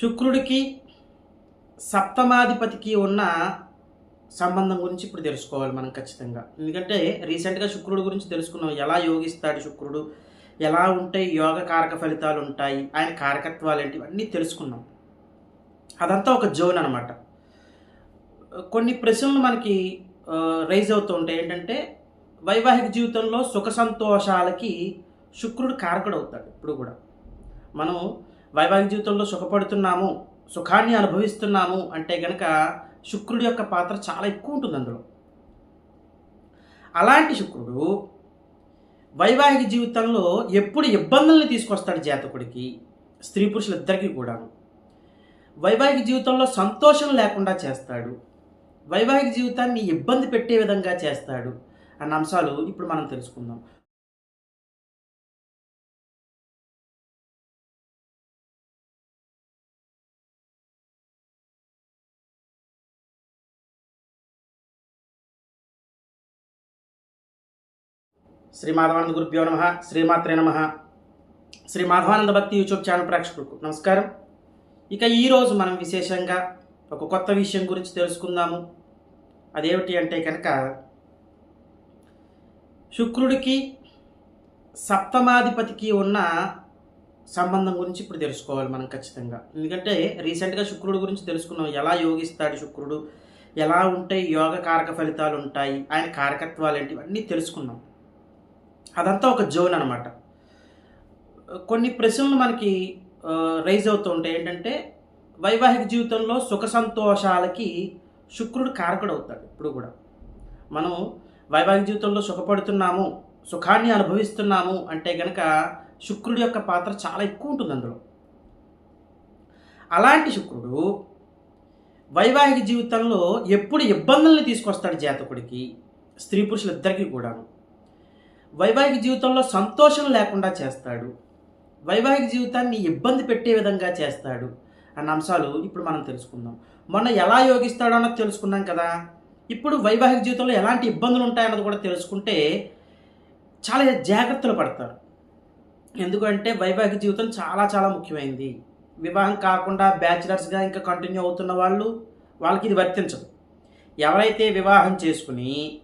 శుక్రుడికి సప్తమాధిపతికి ఉన్న సంబంధం గురించి ఇప్పుడు తెలుసుకోవాలి మనం ఖచ్చితంగా. ఎందుకంటే రీసెంట్గా శుక్రుడు గురించి తెలుసుకున్నాం. ఎలా యోగిస్తాడు శుక్రుడు? ఎలా ఉంటే యోగ కారక ఫలితాలు ఉంటాయి? ఆయన కారకత్వాలు ఏంటి? ఇవన్నీ తెలుసుకున్నాం. అదంతా ఒక జోన్ అనమాట కొన్ని ప్రశ్నలు మనకి రైజ్ అవుతూ ఉంటాయి. ఏంటంటే వైవాహిక జీవితంలో సుఖ సంతోషాలకి శుక్రుడు కారకుడు అవుతాడు ఇప్పుడు కూడా. మనం వైవాహిక జీవితంలో సుఖపడుతున్నాము సుఖాన్ని అనుభవిస్తున్నాము అంటే గనక శుక్రుడి యొక్క పాత్ర చాలా ఎక్కువ ఉంటుంది అందులో. అలాంటి శుక్రుడు వైవాహిక జీవితంలో ఎప్పుడు ఇబ్బందుల్ని తీసుకొస్తాడు జాతకుడికి స్త్రీ పురుషులిద్దరికీ కూడా వైవాహిక జీవితంలో సంతోషం లేకుండా చేస్తాడు. వైవాహిక జీవితాన్ని ఇబ్బంది పెట్టే విధంగా చేస్తాడు అన్న అంశాలు ఇప్పుడు మనం తెలుసుకుందాం. శ్రీ మాధవానంద గురుభ్యో నమ శ్రీమాత్రే నమ. శ్రీ మాధవానంద భక్తి యూట్యూబ్ ఛానల్ ప్రేక్షకులకు నమస్కారం. ఇక ఈరోజు మనం విశేషంగా ఒక కొత్త విషయం గురించి తెలుసుకుందాము. అదేమిటి అంటే కనుక శుక్రుడికి సప్తమాధిపతికి ఉన్న సంబంధం గురించి ఇప్పుడు తెలుసుకోవాలి మనం ఖచ్చితంగా. ఎందుకంటే రీసెంట్గా శుక్రుడు గురించి తెలుసుకున్నాం. ఎలా యోగిస్తాడు శుక్రుడు? ఎలా ఉంటే యోగ కారక ఫలితాలు ఉంటాయి? ఆయన కారకత్వాలు ఏంటి? ఇవన్నీ తెలుసుకున్నాం. అదంతా ఒక జోన్ అనమాట కొన్ని ప్రశ్నలు మనకి రైజ్ అవుతూ ఉంటాయి. ఏంటంటే వైవాహిక జీవితంలో సుఖ సంతోషాలకి శుక్రుడు కారకుడు అవుతాడు ఇప్పుడు కూడా. మనం వైవాహిక జీవితంలో సుఖపడుతున్నాము సుఖాన్ని అనుభవిస్తున్నాము అంటే కనుక శుక్రుడి యొక్క పాత్ర చాలా ఎక్కువ ఉంటుంది అందులో. అలాంటి శుక్రుడు వైవాహిక జీవితంలో ఎప్పుడు ఇబ్బందుల్ని తీసుకొస్తాడు జాతకుడికి స్త్రీ పురుషులిద్దరికీ కూడాను. వైవాహిక జీవితంలో సంతోషం లేకుండా చేస్తాడు. వైవాహిక జీవితాన్ని ఇబ్బంది పెట్టే విధంగా చేస్తాడు. అన్న అంశాలు ఇప్పుడు మనం తెలుసుకుందాం. మొన్న ఎలా యోగిస్తాడో అన్నది తెలుసుకున్నాం కదా. ఇప్పుడు వైవాహిక జీవితంలో ఎలాంటి ఇబ్బందులు ఉంటాయన్నది కూడా తెలుసుకుంటే చాలా జాగ్రత్తలు పడతారు. ఎందుకంటే వైవాహిక జీవితం చాలా చాలా ముఖ్యమైనది వివాహం కాకుండా బ్యాచిలర్స్గా ఇంకా కంటిన్యూ అవుతున్న వాళ్ళు వాళ్ళకి ఇది వర్తించదు. ఎవరైతే వివాహం చేసుకుని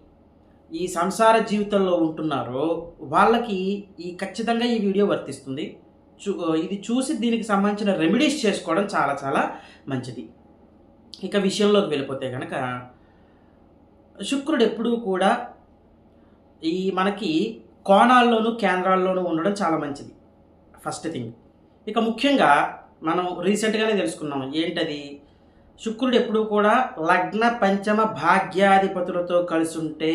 ఈ సంసార జీవితంలో ఉంటున్నారో వాళ్ళకి ఈ ఖచ్చితంగా ఈ వీడియో వర్తిస్తుంది. చూ ఇది చూసి దీనికి సంబంధించిన రెమెడీస్ చేసుకోవడం చాలా చాలా మంచిది. ఇక విషయంలోకి వెళ్ళిపోతే కనుక శుక్రుడు ఎప్పుడూ కూడా ఈ మనకి కోణాల్లోనూ కేంద్రాల్లోనూ ఉండడం చాలా మంచిది. First thing. ఇక ముఖ్యంగా మనం రీసెంట్గానే తెలుసుకున్నాం ఏంటది? శుక్రుడు ఎప్పుడూ కూడా లగ్న పంచమ భాగ్యాధిపతులతో కలిసి ఉంటే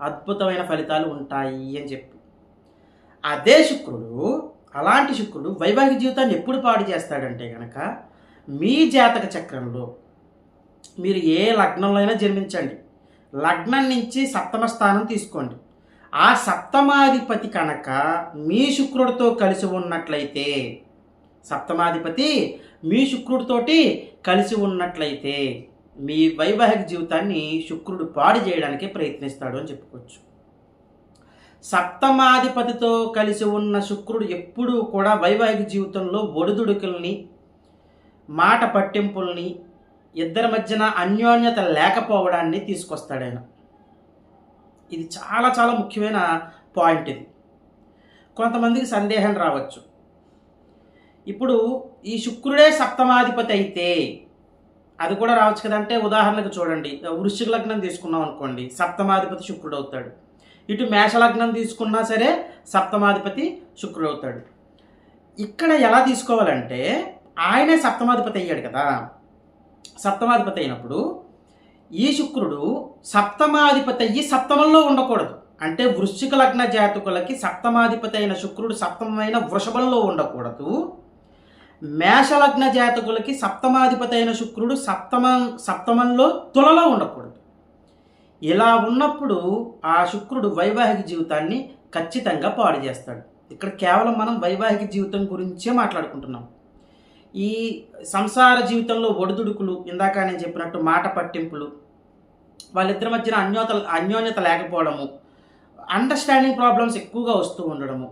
అద్భుతమైన ఫలితాలు ఉంటాయి అని చెప్పు. అదే శుక్రుడు అలాంటి శుక్రుడు వైవాహిక జీవితాన్ని ఎప్పుడు పాడు చేస్తాడంటే కనుక మీ జాతక చక్రంలో మీరు ఏ లగ్నంలో అయినా జన్మించండి. లగ్నం నుంచి సప్తమ స్థానం తీసుకోండి. ఆ సప్తమాధిపతి కనుక మీ శుక్రుడితో కలిసి ఉన్నట్లయితే సప్తమాధిపతి మీ శుక్రుడితోటి కలిసి ఉన్నట్లయితే మీ వైవాహిక జీవితాన్ని శుక్రుడు పాడు చేయడానికి ప్రయత్నిస్తాడు అని చెప్పుకోవచ్చు. సప్తమాధిపతితో కలిసి ఉన్న శుక్రుడు ఎప్పుడూ కూడా వైవాహిక జీవితంలో ఒడిదుడుకుల్ని మాట పట్టింపుల్ని ఇద్దరి మధ్యన అన్యోన్యత లేకపోవడాన్ని తీసుకొస్తాడు ఆయన. ఇది చాలా చాలా ముఖ్యమైన పాయింట్ ఇది. కొంతమందికి సందేహం రావచ్చు. ఇప్పుడు ఈ శుక్రుడే సప్తమాధిపతి అయితే అది కూడా రావచ్చు కదంటే ఉదాహరణకు చూడండి వృశ్చిక లగ్నం తీసుకున్నాం అనుకోండి సప్తమాధిపతి శుక్రుడు అవుతాడు. ఇటు మేష లగ్నం తీసుకున్నా సరే సప్తమాధిపతి శుక్రుడు అవుతాడు. ఇక్కడ ఎలా తీసుకోవాలంటే ఆయనే సప్తమాధిపతి అయ్యాడు కదా. సప్తమాధిపతి అయినప్పుడు ఈ శుక్రుడు సప్తమాధిపతి అయ్యి సప్తమంలో ఉండకూడదు. అంటే వృశ్చిక లగ్న జాతకులకి సప్తమాధిపతి అయిన శుక్రుడు సప్తమైన వృషభంలో ఉండకూడదు. మేషలగ్న జాతకులకి సప్తమాధిపతి అయిన శుక్రుడు సప్తమ సప్తమంలో తులలో ఉండకూడదు. ఇలా ఉన్నప్పుడు ఆ శుక్రుడు వైవాహిక జీవితాన్ని ఖచ్చితంగా పాడు చేస్తాడు. ఇక్కడ కేవలం మనం వైవాహిక జీవితం గురించే మాట్లాడుకుంటున్నాం. ఈ సంసార జీవితంలో ఒడిదుడుకులు ఇందాక నేను చెప్పినట్టు మాట పట్టింపులు వాళ్ళిద్దరి మధ్యన అన్యోత అన్యోన్యత లేకపోవడము అండర్స్టాండింగ్ ప్రాబ్లమ్స్ ఎక్కువగా వస్తూ ఉండడము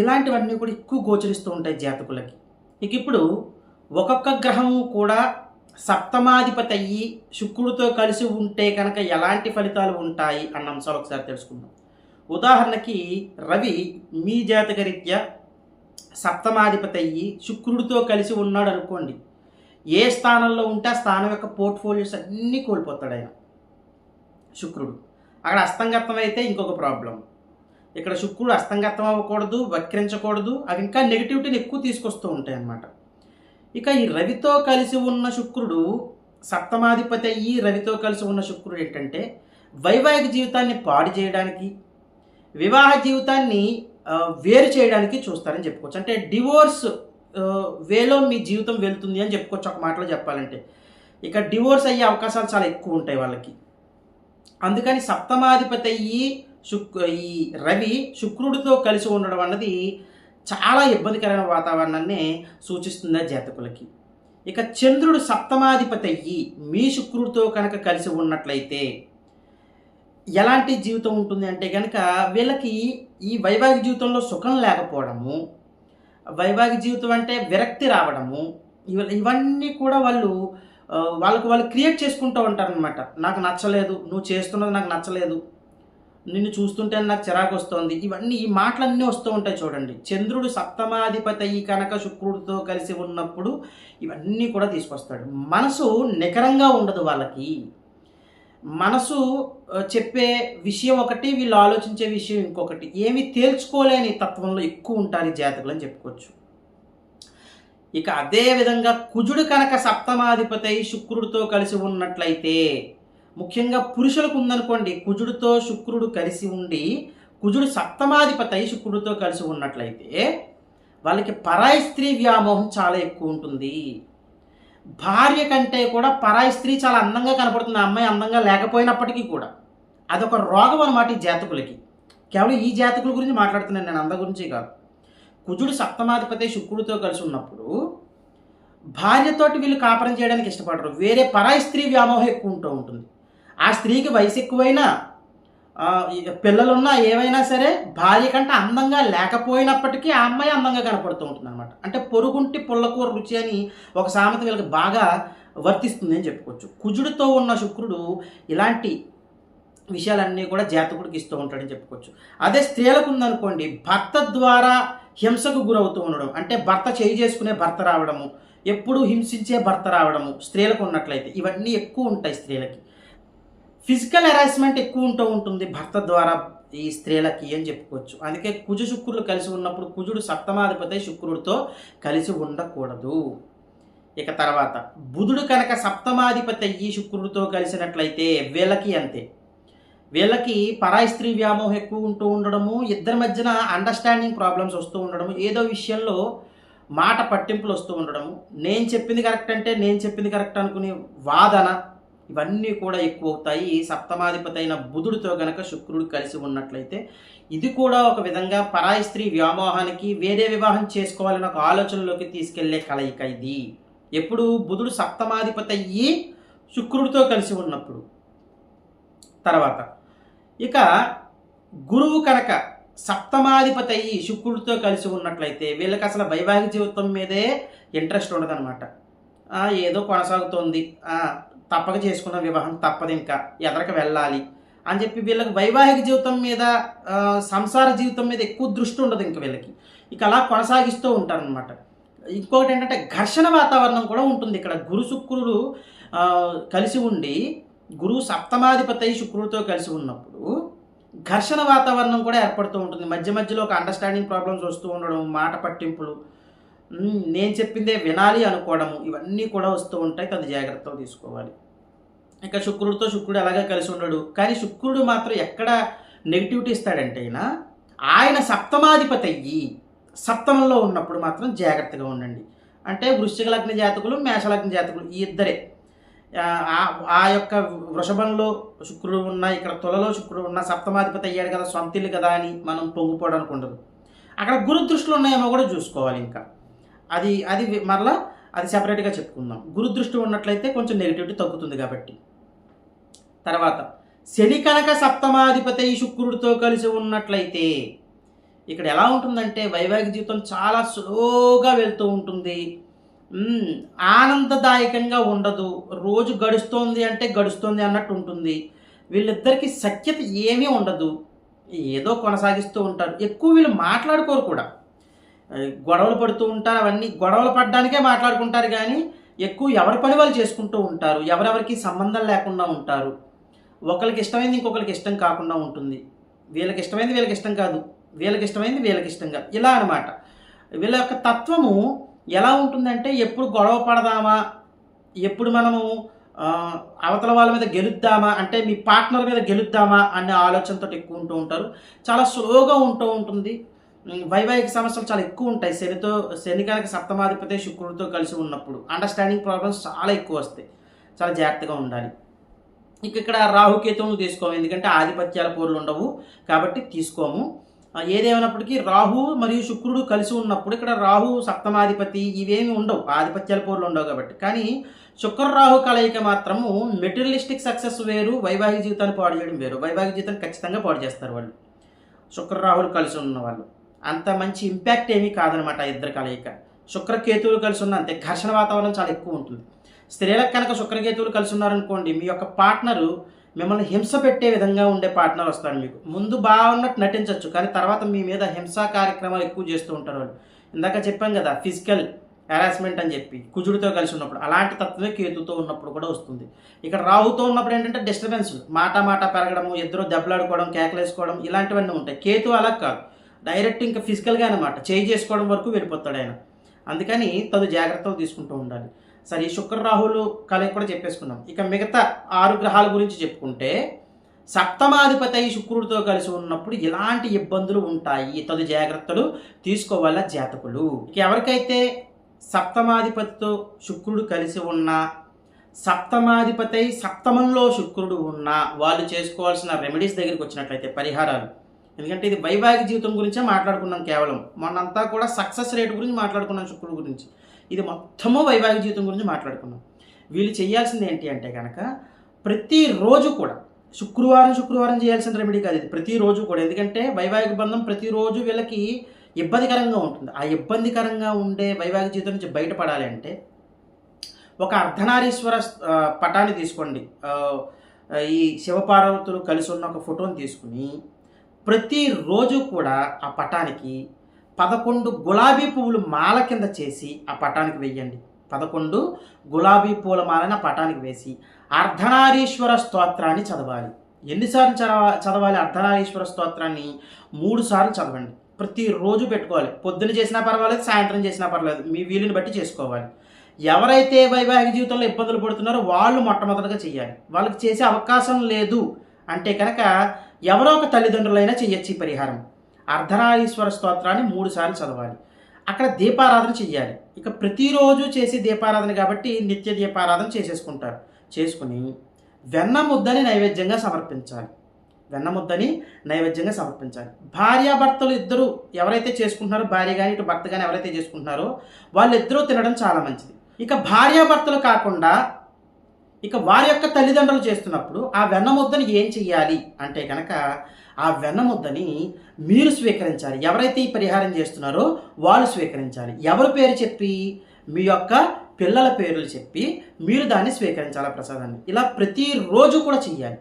ఇలాంటివన్నీ కూడా ఎక్కువ గోచరిస్తూ ఉంటాయి జాతకులకి. ఇక ఇప్పుడు ఒక్కొక్క గ్రహము కూడా సప్తమాధిపతి అయ్యి శుక్రుడితో కలిసి ఉంటే కనుక ఎలాంటి ఫలితాలు ఉంటాయి అన్న అంశాలు ఒకసారి తెలుసుకుందాం. ఉదాహరణకి రవి మీ జాతకరీత్యా సప్తమాధిపతి అయ్యి శుక్రుడితో కలిసి ఉన్నాడు అనుకోండి. ఏ స్థానంలో ఉంటే ఆ స్థానం యొక్క పోర్ట్ఫోలియోస్ అన్నీ కోల్పోతాడు ఆయన. శుక్రుడు. అక్కడ అస్తంగతం అయితే ఇంకొక ప్రాబ్లం ఇక్కడ శుక్రుడు అస్తంగతం అవ్వకూడదు వక్రించకూడదు అవి ఇంకా నెగిటివిటీని ఎక్కువ తీసుకొస్తూ ఉంటాయి అన్నమాట. ఇక ఈ రవితో కలిసి ఉన్న శుక్రుడు సప్తమాధిపతి అయ్యి రవితో కలిసి ఉన్న శుక్రుడు ఏంటంటే వైవాహిక జీవితాన్ని పాడు చేయడానికి వివాహ జీవితాన్ని వేరు చేయడానికి చూస్తారని చెప్పుకోవచ్చు. అంటే డివోర్స్ వేలో మీ జీవితం వెళ్తుంది అని చెప్పుకోవచ్చు. ఒక మాటలో చెప్పాలంటే ఇక డివోర్స్ అయ్యే అవకాశాలు చాలా ఎక్కువ ఉంటాయి వాళ్ళకి. అందుకని సప్తమాధిపతి అయ్యి శుక్ ఈ రవి శుక్రుడితో కలిసి ఉండడం అన్నది చాలా ఇబ్బందికరమైన వాతావరణాన్ని సూచిస్తుంది ఆ జాతకులకి. ఇక చంద్రుడు సప్తమాధిపతి అయ్యి మీ శుక్రుడితో కనుక కలిసి ఉన్నట్లయితే ఎలాంటి జీవితం ఉంటుంది అంటే కనుక వీళ్ళకి ఈ వైవాహిక జీవితంలో సుఖం లేకపోవడము వైవాహిక జీవితం అంటే విరక్తి రావడము ఇవ- ఇవన్నీ కూడా వాళ్ళు వాళ్ళకు వాళ్ళు క్రియేట్ చేసుకుంటూ ఉంటారనమాట నాకు నచ్చలేదు నువ్వు చేస్తున్నది నాకు నచ్చలేదు నిన్ను చూస్తుంటే నాకు చిరాకు వస్తుంది ఇవన్నీ ఈ మాటలన్నీ వస్తూ ఉంటాయి చూడండి. చంద్రుడు సప్తమాధిపతి కనుక శుక్రుడితో కలిసి ఉన్నప్పుడు ఇవన్నీ కూడా తీసుకొస్తాడు. మనసు నికరంగా ఉండదు వాళ్ళకి. మనసు చెప్పే విషయం ఒకటి వీళ్ళు ఆలోచించే విషయం ఇంకొకటి. ఏమి తేల్చుకోలేని తత్వంలో ఎక్కువ ఉంటారు ఈ జాతకులు అని చెప్పుకోవచ్చు. ఇక అదే విధంగా కుజుడు కనుక సప్తమాధిపతి అయి శుక్రుడితో కలిసి ఉన్నట్లయితే ముఖ్యంగా పురుషులకు ఉందనుకోండి కుజుడితో శుక్రుడు కలిసి ఉండి కుజుడు సప్తమాధిపతి అయి శుక్రుడితో కలిసి ఉన్నట్లయితే వాళ్ళకి పరాయి స్త్రీ వ్యామోహం చాలా ఎక్కువ ఉంటుంది. భార్య కంటే కూడా పరాయి స్త్రీ చాలా అందంగా కనపడుతుంది. ఆ అమ్మాయి అందంగా లేకపోయినప్పటికీ కూడా. అదొక రోగం అనమాట ఈ జాతకులకి. కేవలం ఈ జాతకుల గురించి మాట్లాడుతున్నాను నేను అంద గురించి కాదు. కుజుడు సప్తమాధిపతి శుక్రుడితో కలిసి ఉన్నప్పుడు భార్యతోటి వీళ్ళు కాపురం చేయడానికి ఇష్టపడరు. వేరే పరాయి స్త్రీ వ్యామోహం ఎక్కువ ఉంటూ ఉంటుంది. ఆ స్త్రీకి వయసు ఎక్కువైనా పిల్లలున్నా ఏవైనా సరే భార్య కంటే అందంగా లేకపోయినప్పటికీ ఆ అమ్మాయి అందంగా కనపడుతూ ఉంటుంది అనమాట అంటే పొరుగుంటి పుల్లకూర రుచి అని ఒక సామెత వీళ్ళకి బాగా వర్తిస్తుంది అని చెప్పుకోవచ్చు. కుజుడితో ఉన్న శుక్రుడు ఇలాంటి విషయాలన్నీ కూడా జాతకుడికి ఇస్తూ ఉంటాడని చెప్పుకోవచ్చు. అదే స్త్రీలకు ఉందనుకోండి భర్త ద్వారా హింసకు గురవుతూ ఉండడం అంటే భర్త చేయి చేసుకునే భర్త రావడము ఎప్పుడు హింసించే భర్త రావడము స్త్రీలకు ఉన్నట్లయితే ఇవన్నీ ఎక్కువ ఉంటాయి స్త్రీలకి. ఫిజికల్ హెరాస్మెంట్ ఎక్కువ ఉంటూ ఉంటుంది భర్త ద్వారా ఈ స్త్రీలకి అని చెప్పుకోవచ్చు. అందుకే కుజ శుక్రులు కలిసి ఉన్నప్పుడు కుజుడు సప్తమాధిపతి శుక్రుడితో కలిసి ఉండకూడదు. ఇక తర్వాత బుధుడు కనుక సప్తమాధిపతి అయ్యి శుక్రుడితో కలిసినట్లయితే వీళ్ళకి అంతే. వీళ్ళకి పరాయి స్త్రీ వ్యామోహం ఎక్కువ ఉంటూ ఉండడము ఇద్దరి మధ్యన అండర్స్టాండింగ్ ప్రాబ్లమ్స్ వస్తూ ఉండడము ఏదో విషయంలో మాట పట్టింపులు వస్తూ ఉండడము. నేను చెప్పింది కరెక్ట్ అంటే నేను చెప్పింది కరెక్ట్ అనుకునే వాదన ఇవన్నీ కూడా ఎక్కువ అవుతాయి సప్తమాధిపతి అయిన బుధుడితో గనక శుక్రుడు కలిసి ఉన్నట్లయితే ఇది కూడా ఒక విధంగా పరాయి స్త్రీ వ్యామోహానికి వేరే వివాహం చేసుకోవాలని ఒక ఆలోచనలోకి తీసుకెళ్ళే కలయిక ఇది. ఎప్పుడు బుధుడు సప్తమాధిపతి అయ్యి శుక్రుడితో కలిసి ఉన్నప్పుడు. తర్వాత ఇక గురువు కనుక సప్తమాధిపతి అయ్యి శుక్రుడితో కలిసి ఉన్నట్లయితే వీళ్ళకి అసలు వైవాహిక జీవితం మీదే ఇంట్రెస్ట్ ఉండదన్నమాట. ఏదో కొనసాగుతోంది. తప్పక చేసుకున్న వివాహం తప్పదు ఇంకా. ఎదరికి వెళ్ళాలి అని చెప్పి వీళ్ళకి వైవాహిక జీవితం మీద సంసార జీవితం మీద ఎక్కువ దృష్టి ఉండదు ఇంక వీళ్ళకి. ఇక అలా కొనసాగిస్తూ ఉంటారనమాట ఇంకొకటి ఏంటంటే ఘర్షణ వాతావరణం కూడా ఉంటుంది ఇక్కడ. గురు శుక్రుడు కలిసి ఉండి గురువు సప్తమాధిపతి శుక్రుడితో కలిసి ఉన్నప్పుడు ఘర్షణ వాతావరణం కూడా ఏర్పడుతూ ఉంటుంది. మధ్య మధ్యలో ఒక అండర్స్టాండింగ్ ప్రాబ్లమ్స్ వస్తూ ఉండడం మాట పట్టింపులు నేను చెప్పిందే వినాలి అనుకోవడము ఇవన్నీ కూడా వస్తూ ఉంటాయి. తను జాగ్రత్తగా తీసుకోవాలి. ఇంకా శుక్రుడితో శుక్రుడు అలాగే కలిసి ఉండడు? కానీ శుక్రుడు మాత్రం ఎక్కడ నెగిటివిటీ ఇస్తాడంటే ఆయన ఆయన సప్తమాధిపతి అయ్యి సప్తమంలో ఉన్నప్పుడు మాత్రం జాగ్రత్తగా ఉండండి. అంటే వృశ్చిక లగ్న జాతకులు మేషలగ్న జాతకులు ఈ ఇద్దరే. ఆ, యొక్క వృషభంలో శుక్రుడు ఉన్న ఇక్కడ తులలో శుక్రుడు ఉన్న సప్తమాధిపతి అయ్యాడు కదా సొంతిల్లు కదా అని మనం పొంగిపోవడానికి ఉండదు. అక్కడ గురు దృష్టిలో ఉన్నాయేమో కూడా చూసుకోవాలి ఇంకా. అది అది మరలా అది సెపరేట్గా చెప్పుకుందాం. గురు దృష్టి ఉన్నట్లయితే కొంచెం నెగిటివిటీ తగ్గుతుంది కాబట్టి. తర్వాత శని కనుక సప్తమాధిపతి శుక్రుడితో కలిసి ఉన్నట్లయితే ఇక్కడ ఎలా ఉంటుందంటే వైవాహిక జీవితం చాలా స్లోగా వెళ్తూ ఉంటుంది. ఆనందదాయకంగా ఉండదు. రోజు గడుస్తోంది అంటే గడుస్తోంది అన్నట్టు ఉంటుంది. వీళ్ళిద్దరికీ సఖ్యత ఏమీ ఉండదు. ఏదో కొనసాగిస్తూ ఉంటారు. ఎక్కువ వీళ్ళు మాట్లాడుకోరు కూడా. గొడవలు పడుతూ ఉంటారు. అవన్నీ గొడవలు పడడానికే మాట్లాడుకుంటారు కానీ ఎక్కువ ఎవరి పని వాళ్ళు చేసుకుంటూ ఉంటారు. ఎవరెవరికి సంబంధం లేకుండా ఉంటారు. ఒకరికి ఇష్టమైంది ఇంకొకరికి ఇష్టం కాకుండా ఉంటుంది. వీళ్ళకి ఇష్టమైంది వీళ్ళకి ఇష్టం కాదు. వీళ్ళకి ఇష్టమైంది వీళ్ళకి ఇష్టం కాదు. ఇలా అనమాట వీళ్ళ యొక్క తత్వము ఎలా ఉంటుందంటే ఎప్పుడు గొడవ పడదామా? ఎప్పుడు మనము అవతల వాళ్ళ మీద గెలుద్దామా? అంటే మీ పార్ట్నర్ మీద గెలుద్దామా? అనే ఆలోచనతో ఎక్కువ ఉంటూ ఉంటారు. చాలా స్లోగా ఉంటూ ఉంటుంది. వైవాహిక సమస్యలు చాలా ఎక్కువ ఉంటాయి. శనితో శనికానికి సప్తమాధిపతి శుక్రుడితో కలిసి ఉన్నప్పుడు. అండర్స్టాండింగ్ ప్రాబ్లమ్స్ చాలా ఎక్కువ వస్తాయి. చాలా జాగ్రత్తగా ఉండాలి. ఇక ఇక్కడ రాహుకేతువులు తీసుకోము. ఎందుకంటే ఆధిపత్యాల పోర్లు ఉండవు. కాబట్టి తీసుకోము. ఏదేమైనప్పటికీ రాహు మరియు శుక్రుడు కలిసి ఉన్నప్పుడు ఇక్కడ రాహు సప్తమాధిపతి ఇవేమి ఉండవు. ఆధిపత్యాల పోర్లు ఉండవు కాబట్టి. కానీ శుక్ర రాహు కలయిక మాత్రము మెటీరియలిస్టిక్ సక్సెస్ వేరు వైవాహిక జీవితాన్ని పాడు చేయడం వేరు. వైవాహిక జీవితాన్ని ఖచ్చితంగా పాడు చేస్తారు వాళ్ళు. శుక్ర రాహులు కలిసి ఉన్న వాళ్ళు. అంత మంచి ఇంపాక్ట్ ఏమీ కాదనమాట ఇద్దరు కలయిక. శుక్రకేతువులు కలిసి ఉన్న అంతే. ఘర్షణ వాతావరణం చాలా ఎక్కువ ఉంటుంది. స్త్రీలకు కనుక శుక్రకేతువులు కలిసి ఉన్నారనుకోండి మీ యొక్క పార్ట్నరు మిమ్మల్ని హింస పెట్టే విధంగా ఉండే పార్ట్నర్ వస్తాడు మీకు. ముందు బాగున్నట్టు నటించవచ్చు కానీ తర్వాత మీ మీద హింసా కార్యక్రమాలు ఎక్కువ చేస్తూ ఉంటారు వాళ్ళు. ఇందాక చెప్పాం కదా ఫిజికల్ హెరాస్మెంట్ అని చెప్పి కుజుడితో కలిసి ఉన్నప్పుడు అలాంటి తత్వమే కేతుతో ఉన్నప్పుడు కూడా వస్తుంది. ఇక్కడ రాహుతో ఉన్నప్పుడు ఏంటంటే డిస్టర్బెన్స్ మాట మాట పెరగడము ఇద్దరు దెబ్బలాడుకోవడం కేకలేసుకోవడం ఇలాంటివన్నీ ఉంటాయి. కేతు అలా కాదు. డైరెక్ట్ ఇంకా ఫిజికల్గా అనమాట చేయి చేసుకోవడం వరకు వెళ్ళిపోతాడు ఆయన. అందుకని తదు జాగ్రత్తలు తీసుకుంటూ ఉండాలి. సరే ఈ శుక్ర రాహులు కలయిక కూడా చెప్పేసుకున్నాం. ఇక మిగతా ఆరు గ్రహాల గురించి చెప్పుకుంటే సప్తమాధిపతి అయి శుక్రుడితో కలిసి ఉన్నప్పుడు ఎలాంటి ఇబ్బందులు ఉంటాయి? తదు జాగ్రత్తలు తీసుకోవాల జాతకులు? ఇక ఎవరికైతే సప్తమాధిపతితో శుక్రుడు కలిసి ఉన్నా సప్తమాధిపతి సప్తమంలో శుక్రుడు ఉన్నా వాళ్ళు చేసుకోవాల్సిన రెమెడీస్ దగ్గరికి వచ్చినట్లయితే పరిహారాలు. ఎందుకంటే ఇది వైవాహిక జీవితం గురించే మాట్లాడుకున్నాం కేవలం. మొన్నంతా కూడా సక్సెస్ రేట్ గురించి మాట్లాడుకున్నాం శుక్రుడు గురించి. ఇది మొత్తము వైవాహిక జీవితం గురించి మాట్లాడుకున్నాం వీళ్ళు చేయాల్సింది ఏంటి అంటే కనుక ప్రతిరోజు కూడా శుక్రవారం శుక్రవారం చేయాల్సిన రెమెడీ కాదు ఇది. ప్రతిరోజు కూడా. ఎందుకంటే వైవాహిక బంధం ప్రతిరోజు వీళ్ళకి ఇబ్బందికరంగా ఉంటుంది. ఆ ఇబ్బందికరంగా ఉండే వైవాహిక జీవితం నుంచి బయటపడాలి అంటే ఒక అర్ధనారీశ్వర పటాన్ని తీసుకోండి. ఈ శివపార్వతులు కలిసి ఉన్న ఒక ఫోటోని తీసుకుని ప్రతిరోజు కూడా ఆ పటానికి పదకొండు గులాబీ పువ్వులు మాల కింద చేసి ఆ పటానికి వెయ్యండి పదకొండు గులాబీ పూల మాలని ఆ పటానికి వేసి అర్ధనారీశ్వర స్తోత్రాన్ని చదవాలి. ఎన్నిసార్లు చదవ చదవాలి అర్ధనారీశ్వర స్తోత్రాన్ని? మూడు సార్లు చదవండి. ప్రతిరోజు పెట్టుకోవాలి. పొద్దున చేసినా పర్వాలేదు సాయంత్రం చేసినా పర్వాలేదు. మీ వీలుని బట్టి చేసుకోవాలి. ఎవరైతే వైవాహిక జీవితంలో ఇబ్బందులు పడుతున్నారో వాళ్ళు మొట్టమొదటిగా చేయాలి. వాళ్ళకి చేసే అవకాశం లేదు. అంటే కనుక ఎవరో ఒక తల్లిదండ్రులైనా చేయొచ్చు ఈ పరిహారం. అర్ధనారీశ్వర స్తోత్రాన్ని మూడుసార్లు చదవాలి. అక్కడ దీపారాధన చేయాలి ఇక ప్రతిరోజు చేసే దీపారాధన కాబట్టి నిత్య దీపారాధన చేసేసుకుంటారు. చేసుకుని వెన్న ముద్దని నైవేద్యంగా సమర్పించాలి. వెన్న ముద్దని నైవేద్యంగా సమర్పించాలి. భార్యాభర్తలు ఇద్దరు ఎవరైతే చేసుకుంటున్నారో భార్య కానీ ఇటు భర్త కానీ ఎవరైతే చేసుకుంటున్నారో వాళ్ళిద్దరూ తినడం చాలా మంచిది. ఇక భార్యాభర్తలు కాకుండా ఇక వారి యొక్క తల్లిదండ్రులు చేస్తున్నప్పుడు ఆ వెన్న ముద్దని ఏం చెయ్యాలి? అంటే కనుక ఆ వెన్నముద్దని మీరు స్వీకరించాలి. ఎవరైతే ఈ పరిహారం చేస్తున్నారో వాళ్ళు స్వీకరించాలి. ఎవరి పేరు చెప్పి? మీ యొక్క పిల్లల పేర్లు చెప్పి మీరు దాన్ని స్వీకరించాలి ప్రసాదాన్ని? ఇలా ప్రతిరోజు కూడా చెయ్యాలి.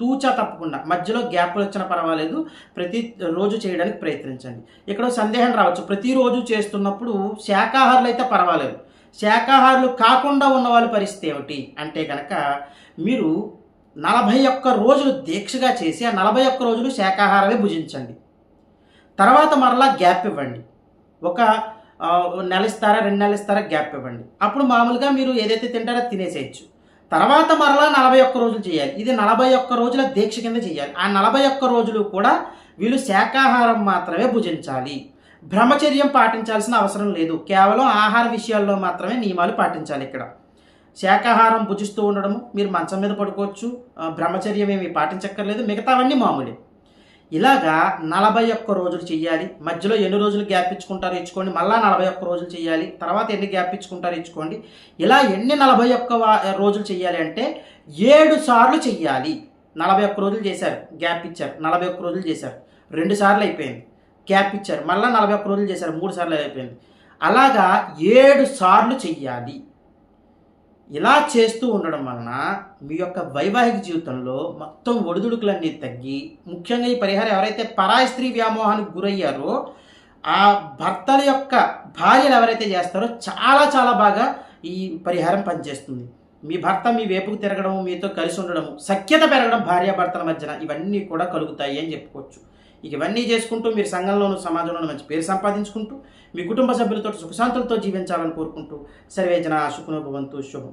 తూచా తప్పకుండా. మధ్యలో గ్యాప్లు వచ్చినా పర్వాలేదు. ప్రతి రోజు చేయడానికి ప్రయత్నించండి. ఇక్కడ సందేహం రావచ్చు. ప్రతిరోజు చేస్తున్నప్పుడు శాకాహారులు అయితే పర్వాలేదు. శాకాహారులు కాకుండా ఉన్న వాళ్ళ పరిస్థితి ఏమిటి? అంటే కనుక మీరు నలభై ఒక్క రోజులు దీక్షగా చేసి ఆ నలభై ఒక్క రోజులు శాకాహారమే భుజించండి. తర్వాత మరలా గ్యాప్ ఇవ్వండి. ఒక నెల ఇస్తారా రెండు నెలలు ఇస్తారా గ్యాప్ ఇవ్వండి. అప్పుడు మామూలుగా మీరు ఏదైతే తింటారో తినేసేయచ్చు. తర్వాత మరలా నలభై ఒక్క రోజులు చేయాలి. ఇది నలభై ఒక్క రోజుల దీక్ష కింద చేయాలి. ఆ నలభై ఒక్క రోజులు కూడా వీళ్ళు శాకాహారం మాత్రమే భుజించాలి. బ్రహ్మచర్యం పాటించాల్సిన అవసరం లేదు. కేవలం ఆహార విషయాల్లో మాత్రమే నియమాలు పాటించాలి ఇక్కడ. శాకాహారం భుజిస్తూ ఉండడము మీరు మంచం మీద పడుకోవచ్చు బ్రహ్మచర్యం ఏమి పాటించక్కర్లేదు మిగతావన్నీ మామూలే. ఇలాగా నలభై ఒక్క రోజులు చెయ్యాలి. మధ్యలో ఎన్ని రోజులు గ్యాప్ ఇచ్చుకుంటారో ఇచ్చుకోండి మళ్ళా నలభై ఒక్క రోజులు చేయాలి తర్వాత ఎన్ని గ్యాప్ ఇచ్చుకుంటారో ఇచ్చుకోండి. ఇలా ఎన్ని నలభై ఒక్క రోజులు చెయ్యాలి అంటే ఏడు సార్లు చెయ్యాలి. నలభై ఒక్క రోజులు చేశారు గ్యాప్ ఇచ్చారు నలభై ఒక్క రోజులు చేశారు రెండు సార్లు అయిపోయింది గ్యాప్ ఇచ్చారు మళ్ళీ నలభై ఒక్క రోజులు చేశారు మూడు సార్లు అయిపోయింది. అలాగా ఏడు సార్లు చెయ్యాలి. ఇలా చేస్తూ ఉండడం వలన మీ యొక్క వైవాహిక జీవితంలో మొత్తం ఒడిదుడుకులన్నీ తగ్గి ముఖ్యంగా ఈ పరిహారం ఎవరైతే పరాయి స్త్రీ వ్యామోహానికి గురయ్యారో ఆ భర్తల యొక్క భార్యలు ఎవరైతే చేస్తారో చాలా చాలా బాగా ఈ పరిహారం పనిచేస్తుంది. మీ భర్త మీ వేపుకు తిరగడం మీతో కలిసి ఉండడం సఖ్యత పెరగడం భార్యాభర్తల మధ్యన ఇవన్నీ కూడా కలుగుతాయి అని చెప్పుకోవచ్చు. ఇక ఇవన్నీ చేసుకుంటూ మీరు సంఘంలోనూ సమాజంలోనూ మంచి పేరు సంపాదించుకుంటూ మీ కుటుంబ సభ్యులతో సుఖశాంతులతో జీవించాలని కోరుకుంటూ సర్వేజన సుఖనోభవంతు శుభం.